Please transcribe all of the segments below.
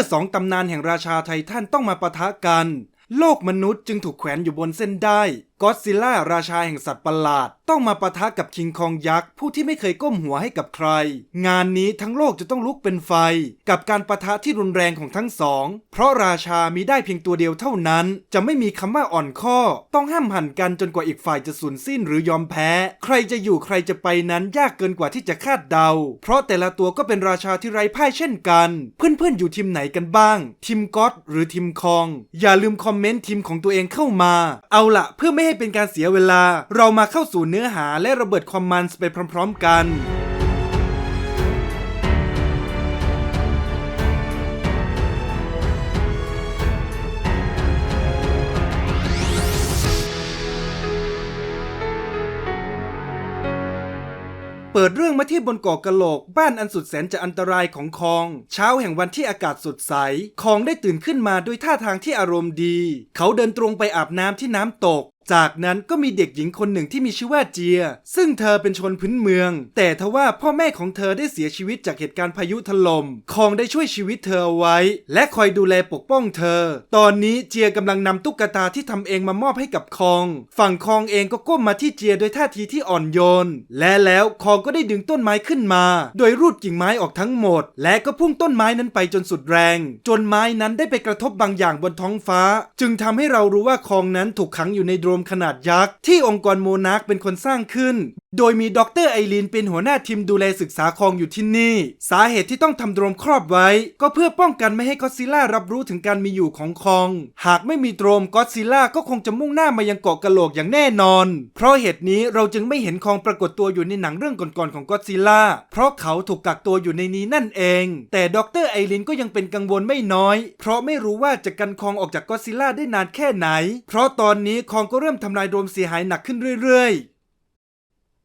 อสองตำนานแห่งราชาไททันต้องมาปะทะกัน โลกมนุษย์จึงถูกแขวนอยู่บนเส้นได้ ก็อดซิลล่าราชาแห่งสัตว์ประหลาด ต้องมาปะทะกับคิงคองยักษ์ผู้ที่ไม่เคยก้มหัวให้กับใคร งานนี้ทั้งโลกจะต้องลุกเป็นไฟ กับการปะทะที่รุนแรงของทั้งสอง เพราะราชามีได้เพียงตัวเดียวเท่านั้น จะไม่มีคำว่าอ่อนข้อ ต้องห้ามหันกันจนกว่าอีกฝ่ายจะสูญสิ้นหรือยอมแพ้ ใครจะอยู่ใครจะไปนั้นยากเกินกว่าที่จะคาดเดา เพราะแต่ละตัวก็เป็นราชาที่ไร้พ่ายเช่นกัน เพื่อนๆอยู่ทีมไหนกันบ้างทีมก็อดหรือทีมคอง อย่าลืมคอมเมนต์ทีมของตัวเองเข้ามา เอาละเพื่อไม่ให้เป็นการเสียเวลา เรามาเข้าสู่เนื้อหาและระเบิดความมันไปพร้อม ๆ กันเปิดเรื่องมาที่บนเกาะกะโหลก บ้านอันสุดแสนจะอันตรายของคอง เช้าแห่งวันที่อากาศสดใส คองได้ตื่นขึ้นมาด้วยท่าทางที่อารมณ์ดี เขาเดินตรงไปอาบน้ำที่น้ำตก จากนั้นก็มีเด็กหญิงคนหนึ่งที่มีชื่อว่าเจีย ซึ่งเธอเป็นชนพื้นเมือง แต่ทว่าพ่อแม่ของเธอได้เสียชีวิตจากเหตุการณ์พายุถล่มคองได้ช่วยชีวิตเธอเอาไว้ และคอยดูแลปกป้องเธอ ตอนนี้เจียกำลังนำตุ๊กตาที่ทำเองมามอบให้กับคอง ฝั่งคองเองก็ก้มมาที่เจียโดยท่าทีที่อ่อนโยน และแล้วคองก็ได้ดึงต้นไม้ขึ้นมา โดยรูดกิ่งไม้ออกทั้งหมด และก็พุ่งต้นไม้นั้นไปจนสุดแรง จนไม้นั้นได้ไปกระทบบางอย่างบนท้องฟ้า จึงทำให้เรารู้ว่าคองนั้นถูกขังอยู่ในโดรมขนาดยักษ์ ที่องค์กรโมนาร์คเป็นคนสร้างขึ้น โดยมีดรไอรีนเป็นหัวหน้าทีมดูแลศึกษาคลองอยู่ที่นี่ สาเหตุที่ต้องทำโดมครอบไว้ ก็เพื่อป้องกันไม่ให้ก็อดซิล่ารับรู้ถึงการมีอยู่ของคลอง หากไม่มีโดมก็อดซิล่าก็คงจะมุ่งหน้ามายังเกาะกะโหลกอย่างแน่นอน เพราะเหตุนี้เราจึงไม่เห็นคองปรากฏตัวอยู่ในหนังเรื่องก่อนๆของก็อดซิล่าเพราะเขาถูกกักตัวอยู่ในนี้นั่นเอง แต่ดรไอรินก็ยังเป็นกังวลไม่น้อย เพราะไม่รู้ว่าจะกันคองออกจากก็อดซิลล่าได้นานแค่ไหน เพราะตอนนี้คองก็เริ่มทำลายโดมเสียหายหนักขึ้นเรื่อยๆ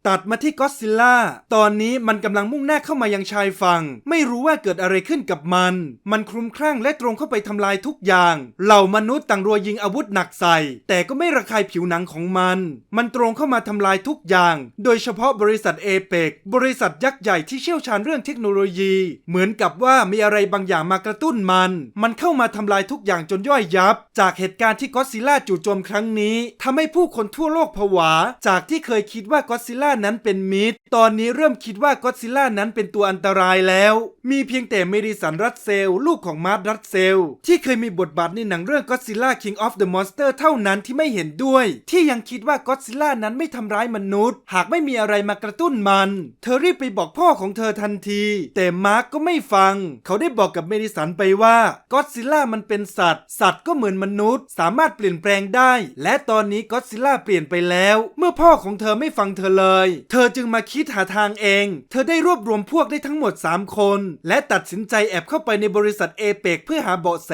ตัดมาที่ก็อดซิลล่า ตอนนี้มันกำลังมุ่งหน้าเข้ามายังชายฝั่ง ไม่รู้ว่าเกิดอะไรขึ้นกับมัน มันคลุมคลั่งและตรงเข้าไปทำลายทุกอย่าง เหล่ามนุษย์ต่างรัวยิงอาวุธหนักใส่ แต่ก็ไม่ระคายผิวหนังของมัน มันตรงเข้ามาทำลายทุกอย่าง โดยเฉพาะบริษัทเอเปกบริษัทยักษ์ใหญ่ที่เชี่ยวชาญเรื่องเทคโนโลยี เหมือนกับว่ามีอะไรบางอย่างมากระตุ้นมัน มันเข้ามาทำลายทุกอย่างจนย่อยยับ จากเหตุการณ์ที่ก็อดซิลล่าจู่โจมครั้งนี้ทำให้ผู้คนทั่วโลกผวา จากที่เคยคิดว่าก็อดซิลล่านั้นเป็นมิตร ตอนนี้เริ่มคิดว่าก็อดซิลล่านั้นเป็นตัวอันตรายแล้ว มีเพียงแต่เมดิสันรัสเซล ลูกของมาร์ทรัสเซล ที่เคยมีบทบาทในหนังเรื่อง Godzilla King of the Monster เท่านั้นที่ไม่เห็นด้วย ที่ยังคิดว่าก็อดซิลล่านั้นไม่ทำร้ายมนุษย์ หากไม่มีอะไรมากระตุ้นมัน เธอรีบไปบอกพ่อของเธอทันที แต่มาร์กก็ไม่ฟัง เขาได้บอกกับเมดิสันไปว่าก็อดซิลล่ามันเป็นสัตว์ สัตว์ก็เหมือนมนุษย์ สามารถเปลี่ยนแปลงได้ และตอนนี้ก็อดซิลล่าเปลี่ยนไปแล้ว เมื่อพ่อของเธอไม่ฟังเธอเลยเธอจึงมาคิดหาทางเอง เธอได้รวบรวมพวกได้ทั้งหมด 3 คน และตัดสินใจแอบเข้าไปในบริษัทเอเปกเพื่อหาเบาะแส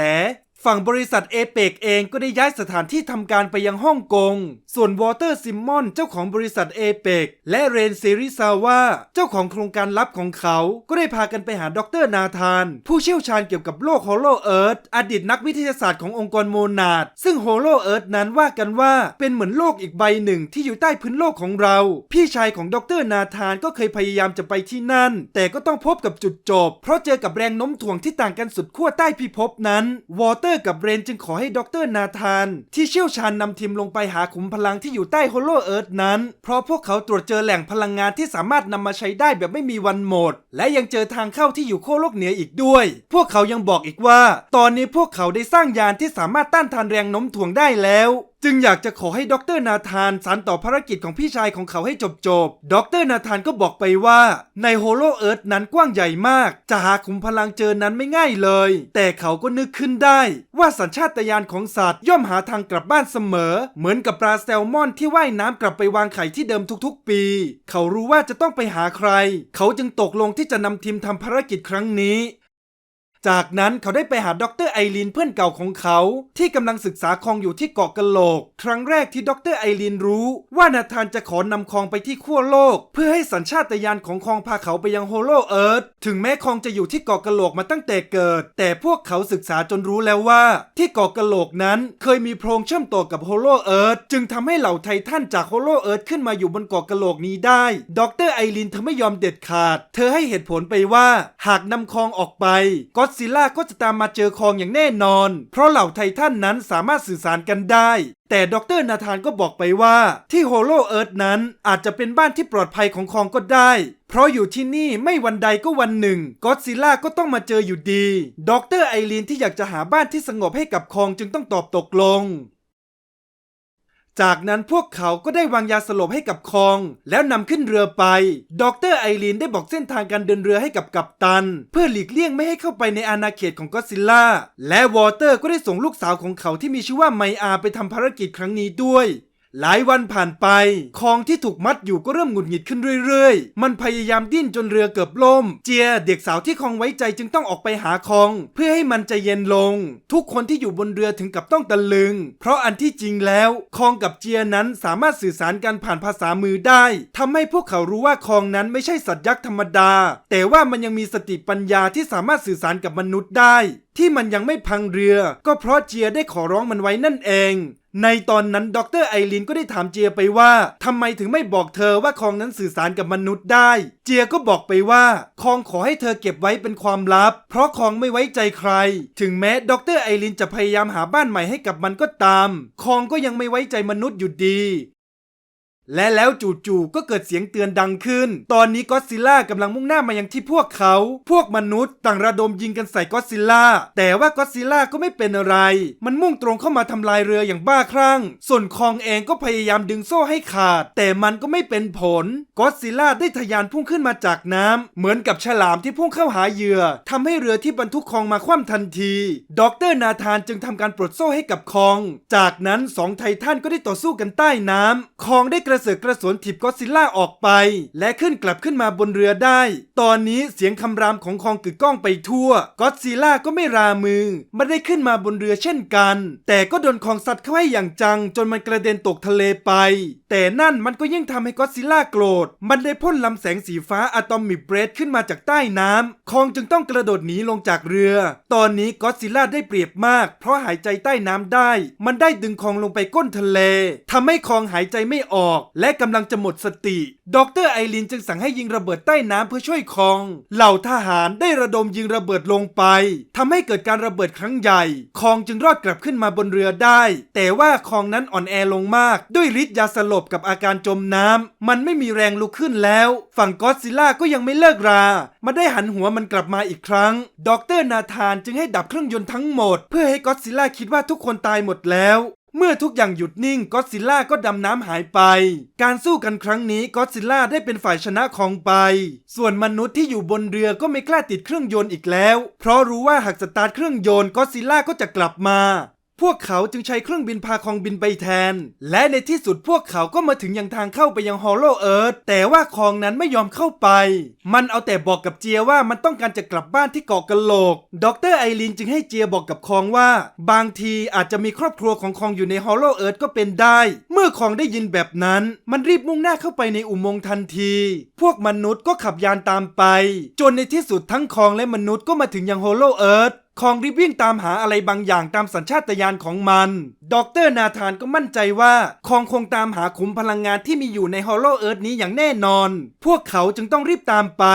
ฝั่งบริษัทเอเปกเองก็ได้ย้ายสถานที่ทำการไปยังฮ่องกง ส่วนวอเตอร์ซิมมอนเจ้าของบริษัทเอเปกและเรนซิริซาวาเจ้าของโครงการลับของเขา ก็ได้พากันไปหาดรนาธาน ผู้เชี่ยวชาญเกี่ยวกับโลกโฮโลเอิร์ธอดีตนักวิทยาศาสตร์ขององค์กรโมนาด ซึ่งโฮโลเอิร์ธนั้นว่ากันว่าเป็นเหมือนโลกอีกใบหนึ่งที่อยู่ใต้พื้นโลกของเรา พี่ชายของดรนาธานก็เคยพยายามจะไปที่นั่น แต่ก็ต้องพบกับจุดจบ เพราะเจอกับแรงโน้มถ่วงที่ต่างกันสุดขั้วใต้พิภพนั้นวอเตอร์กับเรนจึงขอให้ด็อกเตอร์นาธาน ที่เชี่ยวชาญนำทีมลงไปหาขุมพลังที่อยู่ใต้โฮโลเอิร์ธนั้น เพราะพวกเขาตรวจเจอแหล่งพลังงานที่สามารถนำมาใช้ได้แบบไม่มีวันหมด และยังเจอทางเข้าที่อยู่โคโลกเหนืออีกด้วย พวกเขายังบอกอีกว่า ตอนนี้พวกเขาได้สร้างยานที่สามารถต้านทานแรงโน้มถ่วงได้แล้ว จึงอยากจะขอให้ดรนาธานสานต่อภารกิจของพี่ชายของเขาให้จบจบๆดรนาธานก็บอกไปว่า ในโฮโลเอิร์ธนั้นกว้างใหญ่มาก จะหาขุมพลังเจอนั้นไม่ง่ายเลย แต่เขาก็นึกขึ้นได้ ว่าสัญชาตญาณของสัตว์ย่อมหาทางกลับบ้านเสมอ เหมือนกับปลาแซลมอนที่ว่ายน้ำกลับไปวางไข่ที่เดิมทุกๆ ปี เขารู้ว่าจะต้องไปหาใคร เขาจึงตกลงที่จะนำทีมทำภารกิจครั้งนี้ จากนั้นเขาได้ไปหาดรไอรีนเพื่อนเก่าของเขา ที่กำลังศึกษาคองอยู่ที่เกาะกะโหลก ครั้งแรกที่ดรไอรีนรู้ ว่านาธานจะขอนำคองไปที่ขั้วโลก เพื่อให้สัญชาตญาณของคองพาเขาไปยังโฮโลเอิร์ธถึงแม้คองจะอยู่ที่เกาะกะโหลกมาตั้งแต่เกิด แต่พวกเขาศึกษาจนรู้แล้วว่า ที่เกาะกะโหลกนั้นเคยมีโพรงเชื่อมต่อกับโฮโลเอิร์ธจึงทำให้เหล่าไททันจากโฮโลเอิร์ธขึ้นมาอยู่บนเกาะกะโหลกนี้ได้ดรไอรีนเธอไม่ยอมเด็ดขาด เธอให้เหตุผลไปว่า หากนำคองออกไปก็ดซิลล่าก็จะตามมาเจอคองอย่างแน่นอน เพราะเหล่าไททันนั้นสามารถสื่อสารกันได้ แต่ดรนาธานก็บอกไปว่า ที่โฮโลเอิร์ธนั้นอาจจะเป็นบ้านที่ปลอดภัยของคองก็ได้ เพราะอยู่ที่นี่ไม่วันใดก็วันหนึ่งก็ซิลล่าก็ต้องมาเจออยู่ดี ดรไอรีนที่อยากจะหาบ้านที่สงบให้กับคองจึงต้องตอบตกลง จากนั้นพวกเขาก็ได้วางยาสลบให้กับคอง แล้วนำขึ้นเรือไป ดรไอรีนได้บอกเส้นทางการเดินเรือให้กับกัปตัน เพื่อหลีกเลี่ยงไม่ให้เข้าไปในอาณาเขตของก็อดซิลล่าและวอเตอร์ก็ได้ส่งลูกสาวของเขาที่มีชื่อว่าไมอาไปทำภารกิจครั้งนี้ด้วย หลายวันผ่านไป คองที่ถูกมัดอยู่ก็เริ่มหงุดหงิดขึ้นเรื่อยๆ มันพยายามดิ้นจนเรือเกือบล่ม เจียเด็กสาวที่คองไว้ใจจึงต้องออกไปหาคอง เพื่อให้มันใจเย็นลง ทุกคนที่อยู่บนเรือถึงกับต้องตะลึง เพราะอันที่จริงแล้ว คองกับเจียนั้นสามารถสื่อสารกันผ่านภาษามือได้ทำให้พวกเขารู้ว่าคองนั้นไม่ใช่สัตว์ยักษ์ธรรมดา แต่ว่ามันยังมีสติปัญญาที่สามารถสื่อสารกับมนุษย์ได้ที่มันยังไม่พังเรือ ก็เพราะเจียได้ขอร้องมันไว้นั่นเอง ในตอนนั้นดรไอรินก็ได้ถามเจียไปว่าทำไมถึงไม่บอกเธอว่าคองนั้นสื่อสารกับมนุษย์ได้ เจียก็บอกไปว่าคองขอให้เธอเก็บไว้เป็นความลับ เพราะคองไม่ไว้ใจใคร ถึงแม้ดรไอรินจะพยายามหาบ้านใหม่ให้กับมันก็ตาม คองก็ยังไม่ไว้ใจมนุษย์อยู่ดี และแล้วจู่ๆก็เกิดเสียงเตือนดังขึ้น ตอนนี้ก็ซิลล่ากำลังมุ่งหน้ามายังที่พวกเขา พวกมนุษย์ต่างระดมยิงกันใส่ก็ซิลล่า แต่ว่าก็ซิลล่าก็ไม่เป็นอะไร มันมุ่งตรงเข้ามาทำลายเรืออย่างบ้าคลั่ง ส่วนคองเองก็พยายามดึงโซ่ให้ขาด แต่มันก็ไม่เป็นผล ก็ซิลล่าได้ทะยานพุ่งขึ้นมาจากน้ำ เหมือนกับฉลามที่พุ่งเข้าหาเหยื่อทำให้เรือที่บรรทุกคองมาคว่ำทันที ดรนาธานจึงทำการปลดโซ่ให้กับคอง จากนั้นสองไททันก็ได้ต่อสู้กันใต้น้ำคองได้ระเสือกกระสนถีบก็อดซิลล่าออกไป และขึ้นกลับขึ้นมาบนเรือได้ ตอนนี้เสียงคำรามของคองกึกก้องไปทั่วก็อดซิลล่าก็ไม่รามือไม่ได้ขึ้นมาบนเรือเช่นกัน แต่ก็โดนคองซัดเข้าให้อย่างจัง จนมันกระเด็นตกทะเลไป แต่นั่นมันก็ยิ่งทำให้ก็อดซิลล่าโกรธ มันได้พ่นลำแสงสีฟ้าอะตอมิกเบรดขึ้นมาจากใต้น้ำคองจึงต้องกระโดดหนีลงจากเรือ ตอนนี้ก็อดซิลล่าได้เปรียบมาก เพราะหายใจใต้น้ำได้ มันได้ดึงคองลงไปก้นทะเลทำให้คองหายใจไม่ออกและกำลังจะหมดสติ ดรไอรินจึงสั่งให้ยิงระเบิดใต้น้ำเพื่อช่วยคอง เหล่าทหารได้ระดมยิงระเบิดลงไปทำให้เกิดการระเบิดครั้งใหญ่ คองจึงรอดกลับขึ้นมาบนเรือได้ แต่ว่าคองนั้นอ่อนแอลงมาก ด้วยฤทธิ์ยาสลบกับอาการจมน้ำมันไม่มีแรงลุกขึ้นแล้ว ฝั่งก็อดซิลล่าก็ยังไม่เลิกรามาได้หันหัวมันกลับมาอีกครั้ง ดรนาธานจึงให้ดับเครื่องยนต์ทั้งหมด เพื่อให้ก็อดซิลล่าคิดว่าทุกคนตายหมดแล้ว เมื่อทุกอย่างหยุดนิ่งก็อดซิลล่าก็ดำน้ำหายไป การสู้กันครั้งนี้ก็อดซิลล่าได้เป็นฝ่ายชนะของไป ส่วนมนุษย์ที่อยู่บนเรือก็ไม่กล้าติดเครื่องยนต์อีกแล้ว เพราะรู้ว่าหากสตาร์ทเครื่องยนต์ก็อดซิลล่าก็จะกลับมา พวกเขาจึงใช้เครื่องบินพาคองบินไปแทน และในที่สุดพวกเขาก็มาถึงยังทางเข้าไปยังฮอลโลเอิร์ธแต่ว่าคองนั้นไม่ยอมเข้าไป มันเอาแต่บอกกับเจียว่ามันต้องการจะกลับบ้านที่เกาะกะโหลก ดรไอรีนจึงให้เจียบอกกับคองว่า บางทีอาจจะมีครอบครัวของคองอยู่ในฮอลโลเอิร์ธก็เป็นได้ เมื่อคองได้ยินแบบนั้น มันรีบมุ่งหน้าเข้าไปในอุโมงค์ทันที พวกมนุษย์ก็ขับยานตามไป จนในที่สุดทั้งคองและมนุษย์ก็มาถึงยังฮอลโลเอิร์ธ คองรีบวิ่งตามหาอะไรบางอย่างตามสัญชาตญาณของมัน ดรนาธานก็มั่นใจว่าคองคงตามหาขุมพลังงานที่มีอยู่ในฮอลโลเอิร์ธนี้อย่างแน่นอน พวกเขาจึงต้องรีบตามไป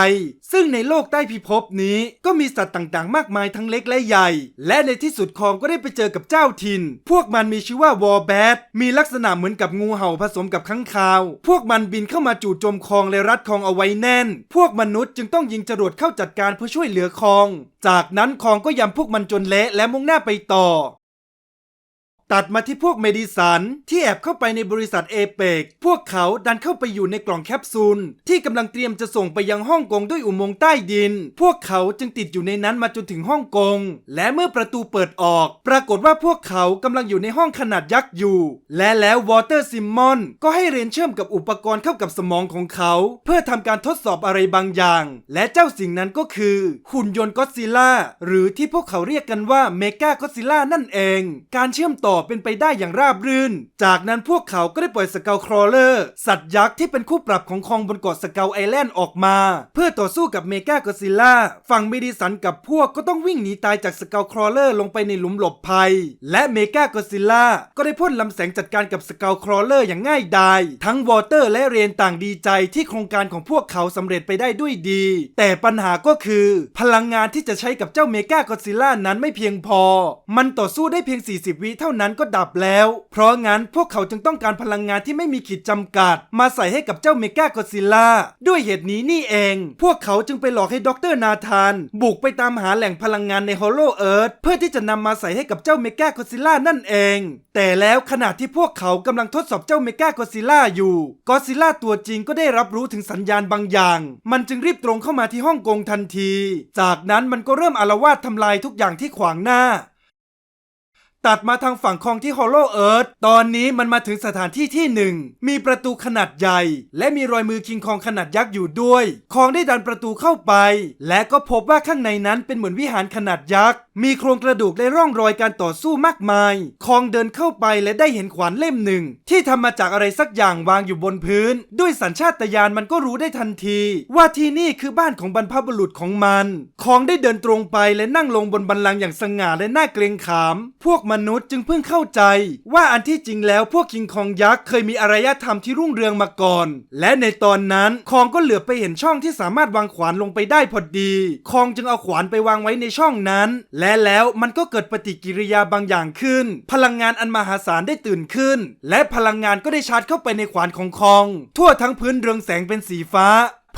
ซึ่งในโลกใต้พิภพนี้ก็มีสัตว์ต่างๆ มากมายทั้งเล็กและใหญ่ และในที่สุดคองก็ได้ไปเจอกับเจ้าถิ่น พวกมันมีชื่อว่าวอลแบทมีลักษณะเหมือนกับงูเห่าผสมกับข้างคาว พวกมันบินเข้ามาจู่โจมคองและรัดคองเอาไว้แน่น พวกมนุษย์จึงต้องยิงจรวดเข้าจัดการเพื่อช่วยเหลือคอง จากนั้นคองก็ยำพวกมันจนเละและมุ่งหน้าไปต่อ ตัดมาที่พวกเมดิสันที่แอบเข้าไปในบริษัทเอเปกพวกเขาดันเข้าไปอยู่ในกล่องแคปซูล ที่กำลังเตรียมจะส่งไปยังฮ่องกงด้วยอุโมงค์ใต้ดิน พวกเขาจึงติดอยู่ในนั้นมาจนถึงฮ่องกง และเมื่อประตูเปิดออก ปรากฏว่าพวกเขากำลังอยู่ในห้องขนาดยักษ์อยู่ และแล้ววอเตอร์ซิมมอนก็ให้เรนเชื่อมกับอุปกรณ์เข้ากับสมองของเขา เพื่อทำการทดสอบอะไรบางอย่าง และเจ้าสิ่งนั้นก็คือหุ่นยนต์ก็อดซิล่าหรือที่พวกเขาเรียกกันว่าเมกาก็อซิล่านั่นเอง การเชื่อมต่ออเป็นไปได้อย่างราบรื่น จากนั้นพวกเขาก็ได้ปล่อยสเกลครอเลอร์ สัตว์ยักษ์ที่เป็นคู่ปรับของคองบนเกาะสเกลไอแลนด์ออกมา เพื่อต่อสู้กับเมกากอซิลล่า ฝั่งเมดิสันกับพวกก็ต้องวิ่งหนีตายจากสเกลครอเลอร์ลงไปในหลุมหลบภัย และเมกากอซิลล่าก็ได้พ่นลำแสงจัดการกับสเกลครอเลอร์อย่างง่ายดาย ทั้งวอเตอร์และเรนต่างดีใจที่โครงการของพวกเขาสำเร็จไปได้ด้วยดี แต่ปัญหาก็คือ พลังงานที่จะใช้กับเจ้าเมกากอซิลล่านั้นไม่เพียงพอ มันต่อสู้ได้เพียง 40 วิเท่านั้นก็ดับแล้ว เพราะงั้นพวกเขาจึงต้องการพลังงานที่ไม่มีขีดจำกัด มาใส่ให้กับเจ้าเมกากอซิลล่าด้วยเหตุนี้นี่เอง พวกเขาจึงไปหลอกให้ด็อกเตอร์นาธาน บุกไปตามหาแหล่งพลังงานในฮอลโลเอิร์ธเพื่อที่จะนำมาใส่ให้กับเจ้าเมกากอซิลล่านั่นเอง แต่แล้วขณะที่พวกเขากำลังทดสอบเจ้าเมกากอซิลล่าอยู่กอซิลล่าตัวจริงก็ได้รับรู้ถึงสัญญาณบางอย่าง มันจึงรีบตรงเข้ามาที่ฮ่องกงทันที จากนั้นมันก็เริ่มอารวาสทำลายทุกอย่างที่ขวางหน้า ตัดมาทางฝั่งคลองที่ฮอลโลเอิร์ธตอนนี้มันมาถึงสถานที่ที่หนึ่งมีประตูขนาดใหญ่ และมีรอยมือคิงคองขนาดยักษ์อยู่ด้วย คองได้ดันประตูเข้าไป และก็พบว่าข้างในนั้นเป็นเหมือนวิหารขนาดยักษ์ มีโครงกระดูกและร่องรอยการต่อสู้มากมาย คองเดินเข้าไปและได้เห็นขวานเล่มหนึ่ง ที่ทำมาจากอะไรสักอย่างวางอยู่บนพื้น ด้วยสัญชาตญาณมันก็รู้ได้ทันที ว่าที่นี่คือบ้านของบรรพบุรุษของมัน คองได้เดินตรงไปและนั่งลงบนบันลังอย่างสง่าและน่าเกรงขาม พวกมันนุษย์จึงเพิ่งเข้าใจ ว่าอันที่จริงแล้วพวกคิงคองยักษ์เคยมีอารยธรรมที่รุ่งเรืองมาก่อน และในตอนนั้นคองก็เหลือไปเห็นช่องที่สามารถวางขวานลงไปได้พอดี คองจึงเอาขวานไปวางไว้ในช่องนั้น และแล้วมันก็เกิดปฏิกิริยาบางอย่างขึ้น พลังงานอันมหาศาลได้ตื่นขึ้น และพลังงานก็ได้ชาร์จเข้าไปในขวานของคอง ทั่วทั้งพื้นเรืองแสงเป็นสีฟ้า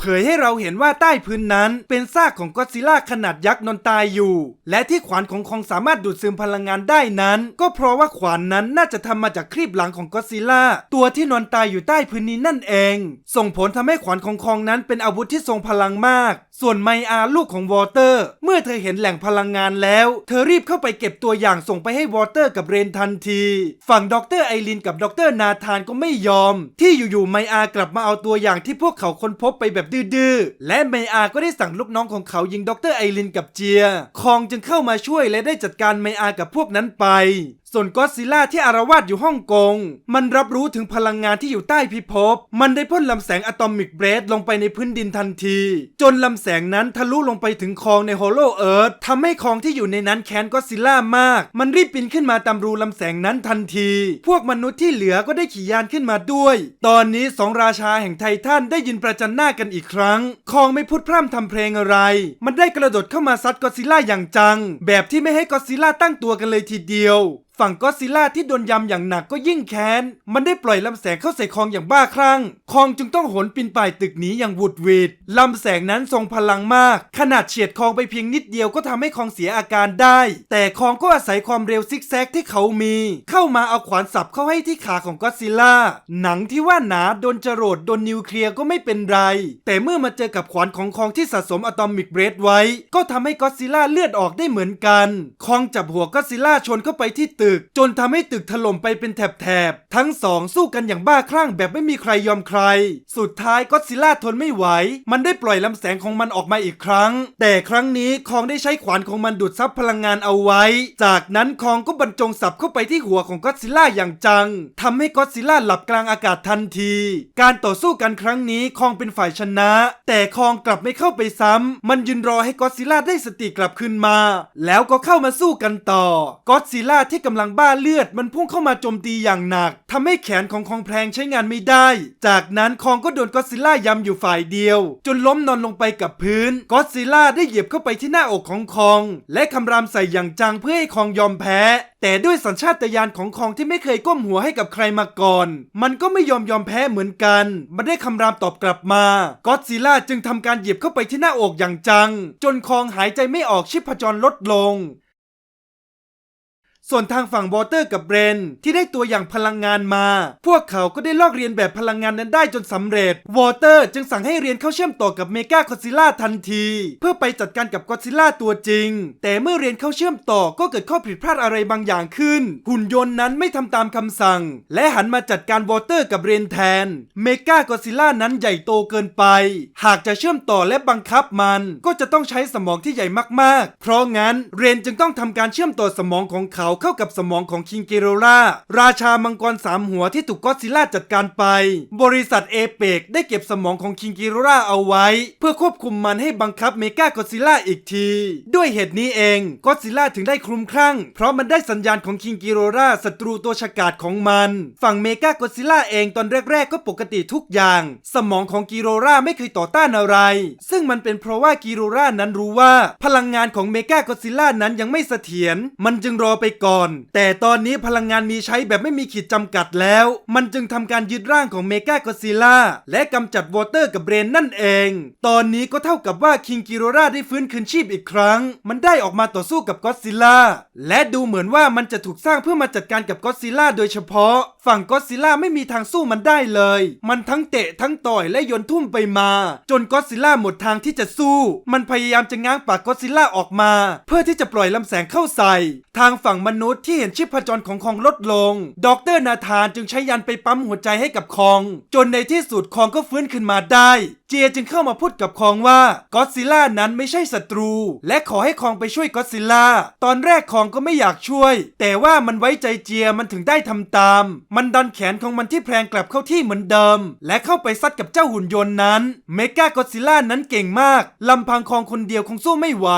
เผยให้เราเห็นว่าใต้พื้นนั้นเป็นซากของก็อดซิล่าขนาดยักษ์นอนตายอยู่ และที่ขวานของคองสามารถดูดซึมพลังงานได้นั้น ก็เพราะว่าขวานนั้นน่าจะทำมาจากครีบหลังของก็อดซิล่าตัวที่นอนตายอยู่ใต้พื้นนี้นั่นเอง ส่งผลทำให้ขวานของคองนั้นเป็นอาวุธที่ทรงพลังมาก ส่วนไมอาลูกของวอเตอร์ เมื่อเธอเห็นแหล่งพลังงานแล้ว เธอรีบเข้าไปเก็บตัวอย่างส่งไปให้วอเตอร์กับเรนทันที ฝั่งดรไอรินกับดรนาธานก็ไม่ยอม ที่อยู่ๆไมอากลับมาเอาตัวอย่างที่พวกเขาค้นพบไปแบบดื้อๆ และไมอาก็ได้สั่งลูกน้องของเขายิงดรไอรินกับเจีย คองจึงเข้ามาช่วยและได้จัดการไมอากับพวกนั้นไป ส่วนก็อดซิล่าที่อารวาสอยู่ฮ่องกง มันรับรู้ถึงพลังงานที่อยู่ใต้พิภพ มันได้พ่นลำแสงอะตอมิกเบรดลงไปในพื้นดินทันที จนลำแสงนั้นทะลุลงไปถึงคลองในโฮโลเอิร์ธทำให้คลองที่อยู่ในนั้นแค้นก็อดซิล่ามาก มันรีบปีนขึ้นมาตามรูลำแสงนั้นทันที พวกมนุษย์ที่เหลือก็ได้ขี่ยานขึ้นมาด้วย ตอนนี้สองราชาแห่งไททันได้ยินประจันหน้ากันอีกครั้งคลองไม่พูดพร่ำทำเพลงอะไร มันได้กระโดดเข้ามาซัดก็อดซิล่าอย่างจัง แบบที่ไม่ให้ก็อดซิลล่าตั้งตัวกันเลยทีเดียว ฝั่งก็ซิล่าที่โดนยำอย่างหนักก็ยิ่งแค้น มันได้ปล่อยลำแสงเข้าใส่คองอย่างบ้าคลั่ง คองจึงต้องโหนปีนป่ายตึกหนีอย่างวุดวิดลำแสงนั้นทรงพลังมาก ขนาดเฉียดคองไปเพียงนิดเดียวก็ทำให้คองเสียอาการได้ แต่คองก็อาศัยความเร็วซิกแซกที่เขามี เข้ามาเอาขวานสับเข้าให้ที่ขาของก็ซิล่า หนังที่ว่าหนาโดนจรดโดนนิวเคลียร์ก็ไม่เป็นไร แต่เมื่อมาเจอกับขวานของคองที่สะสมอะตอมิกเบรดไว้ ก็ทำให้ก็ซิล่าเลือดออกได้เหมือนกัน คองจับหัวก็ซิลล่าชนเข้าไปที่ตึกจนทำให้ตึกถล่มไปเป็นแถบๆ ทั้งสองสู้กันอย่างบ้าคลั่งแบบไม่มีใครยอมใคร สุดท้ายก็ซิล่าทนไม่ไหว มันได้ปล่อยลำแสงของมันออกมาอีกครั้ง แต่ครั้งนี้คองได้ใช้ขวานของมันดูดซับพลังงานเอาไว้ จากนั้นคองก็บรรจงสับเข้าไปที่หัวของก็ซิล่าอย่างจังทำให้ก็ซิล่าหลับกลางอากาศทันที การต่อสู้กันครั้งนี้คองเป็นฝ่ายชนะ แต่คองกลับไม่เข้าไปซ้ำมันยืนรอให้ก็ซิล่าได้สติกลับคืนมา แล้วก็เข้ามาสู้กันต่อก็ซิลล่าที่กำลังลังบ้าเลือดมันพุ่งเข้ามาโจมตีอย่างหนักทำให้แขนของคองแพลงใช้งานไม่ได้ จากนั้นคองก็โดนก็ซิล่ายำอยู่ฝ่ายเดียว จนล้มนอนลงไปกับพื้นก็ซิล่าได้เหยียบเข้าไปที่หน้าอกของคอง และคำรามใส่อย่างจังเพื่อให้คองยอมแพ้ แต่ด้วยสัญชาตญาณของคองที่ไม่เคยก้มหัวให้กับใครมาก่อน มันก็ไม่ยอมยอมแพ้เหมือนกัน มันได้คำรามตอบกลับมาก็ซิล่าจึงทำการเหยียบเข้าไปที่หน้าอกอย่างจัง จนคองหายใจไม่ออกชีพจรลดลง ส่วนทางฝั่งวอเตอร์กับเบรนที่ได้ตัวอย่างพลังงานมา พวกเขาก็ได้ลอกเรียนแบบพลังงานนั้นได้จนสำเร็จ วอเตอร์จึงสั่งให้เรียนเข้าเชื่อมต่อกับเมกาคอซิล่าทันที เพื่อไปจัดการกับกอซิล่าตัวจริง แต่เมื่อเรียนเข้าเชื่อมต่อก็เกิดข้อผิดพลาดอะไรบางอย่างขึ้น หุ่นยนต์นั้นไม่ทำตามคำสั่ง และหันมาจัดการวอเตอร์กับเรนแทน เมกากอซิล่านั้นใหญ่โตเกินไป หากจะเชื่อมต่อและบังคับมัน ก็จะต้องใช้สมองที่ใหญ่มากๆ เพราะงั้นเรนจึงต้องทำการเชื่อมต่อสมองของเขาเข้ากับสมองของคิงกิโรราราชามังกรสามหัวที่ถูกก็อดซิล่าจัดการไป บริษัทเอเปกได้เก็บสมองของคิงกิโรราเอาไว้ เพื่อควบคุมมันให้บังคับเมกากอดซิล่าอีกที ด้วยเหตุนี้เองก็อดซิล่าถึงได้คลุมคลั่ง เพราะมันได้สัญญาณของคิงกิโรราศัตรูตัวฉกาจของมัน ฝั่งเมกากอดซิล่าเองตอนแรก ๆ ก็ปกติทุกอย่าง สมองของกิโรราไม่เคยต่อต้านอะไร ซึ่งมันเป็นเพราะว่ากิโรรานั้นรู้ว่า พลังงานของเมกากอดซิล่านั้นยังไม่เสถียรมันจึงรอไปก่อนแต่ตอนนี้พลังงานมีใช้แบบไม่มีขีดจำกัดแล้ว มันจึงทำการยึดร่างของเมกากอซิล่าและกำจัดวอเตอร์กับเบรนนั่นเอง ตอนนี้ก็เท่ากับว่าคิงกิโรราได้ฟื้นคืนชีพอีกครั้ง มันได้ออกมาต่อสู้กับก็อดซิล่าและดูเหมือนว่ามันจะถูกสร้างเพื่อมาจัดการกับก็อดซิล่าโดยเฉพาะ ฝั่งก็อดซิล่าไม่มีทางสู้มันได้เลย มันทั้งเตะทั้งต่อยและโยนทุ่มไปมา จนก็อดซิล่าหมดทางที่จะสู้ มันพยายามจะง้างปากก็อดซิลล่าออกมา เพื่อที่จะปล่อยลำแสงเข้าใส่ ทางฝั่งมนุษย์ที่เห็นชีพจรของคองลดลงดอกเตอรนาธานจึงใช้ยันไปปั๊มหัวใจให้กับคอง จนในที่สุดคองก็ฟื้นขึ้นมาได้ เจียจึงเข้ามาพูดกับคองว่าก็อดซิลล่านั้นไม่ใช่ศัตรู และขอให้คองไปช่วยก็อดซิลล่าตอนแรกคองก็ไม่อยากช่วย แต่ว่ามันไว้ใจเจียมันถึงได้ทำตาม มันดันแขนของมันที่แพลงกลับเข้าที่เหมือนเดิม และเข้าไปซัดกับเจ้าหุ่นยนต์นั้นเมกาก็อดซิลล่านั้นเก่งมากลำพังคองคนเดียวคงสู้ไม่ไหว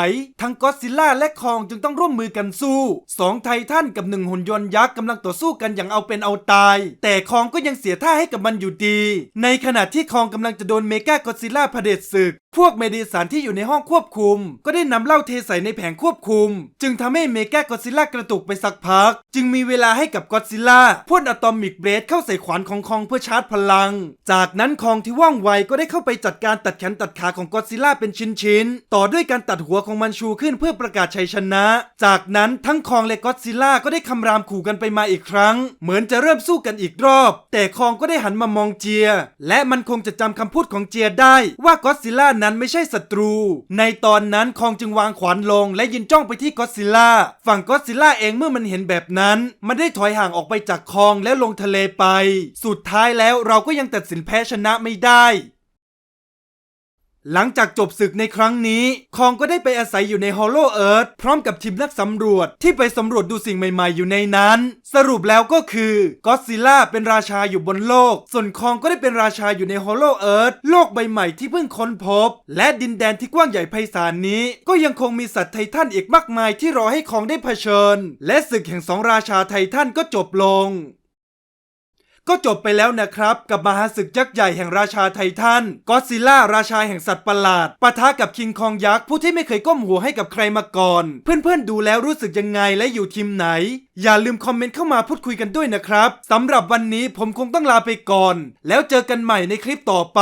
ทั้งก็อดซิลล่าและคองจึงต้องร่วมมือกันสู้สองไททันกับหนึ่งหุ่นยนต์ยักษ์กำลังต่อสู้กันอย่างเอาเป็นเอาตาย แต่คองก็ยังเสียท่าให้กับมันอยู่ดี ในขณะที่คองกำลังจะโดนเมกากอดซิลล่าเผด็จศึก พวกเมดิสันที่อยู่ในห้องควบคุม ก็ได้นำเหล้าเทใส่ในแผงควบคุม จึงทำให้เมกากอซิลล่ากระตุกไปสักพัก จึงมีเวลาให้กับกอซิลล่าพ่นอะตอมิกเบรดเข้าใส่ขวานของคองเพื่อชาร์จพลัง จากนั้นคองที่ว่องไวก็ได้เข้าไปจัดการตัดแขนตัดขาของกอซิลล่าเป็นชิ้นๆ ต่อด้วยการตัดหัวของมันชูขึ้นเพื่อประกาศชัยชนะ จากนั้นทั้งคองและกอซิลล่าก็ได้คำรามขู่กันไปมาอีกครั้ง เหมือนจะเริ่มสู้กันอีกรอบ แต่คองก็ได้หันมามองเจีย และมันคงจะจำคำพูดของเจียได้ว่ากอซิลล่านั้นไม่ใช่ศัตรู ในตอนนั้นคองจึงวางขวานลง และยินจ้องไปที่กอดซิลล่า ฝั่งกอดซิลล่าเองเมื่อมันเห็นแบบนั้น มันได้ถอยห่างออกไปจากคองและลงทะเลไป สุดท้ายแล้วเราก็ยังตัดสินแพ้ชนะไม่ได้ หลังจากจบศึกในครั้งนี้ คองก็ได้ไปอาศัยอยู่ในฮอลโลเอิร์ธพร้อมกับทีมนักสำรวจที่ไปสำรวจดูสิ่งใหม่ๆอยู่ในนั้น สรุปแล้วก็คือก็อซิลล่าเป็นราชาอยู่บนโลก ส่วนคองก็ได้เป็นราชาอยู่ในฮอลโลเอิร์ธโลกใบใหม่ที่เพิ่งค้นพบ และดินแดนที่กว้างใหญ่ไพศาลนี้ ก็ยังคงมีสัตว์ไททันอีกมากมายที่รอให้คองได้เผชิญ และศึกแห่งสองราชาไททันก็จบลง ก็จบไปแล้วนะครับ กับมหาศึกยักษ์ใหญ่แห่งราชาไททันก็ซิลล่าราชาแห่งสัตว์ประหลาดปะทะกับคิงคองยักษ์ผู้ที่ไม่เคยก้มหัวให้กับใครมาก่อน เพื่อนๆดูแล้วรู้สึกยังไงและอยู่ทีมไหน อย่าลืมคอมเมนต์เข้ามาพูดคุยกันด้วยนะครับสำหรับวันนี้ผมคงต้องลาไปก่อน แล้วเจอกันใหม่ในคลิปต่อไป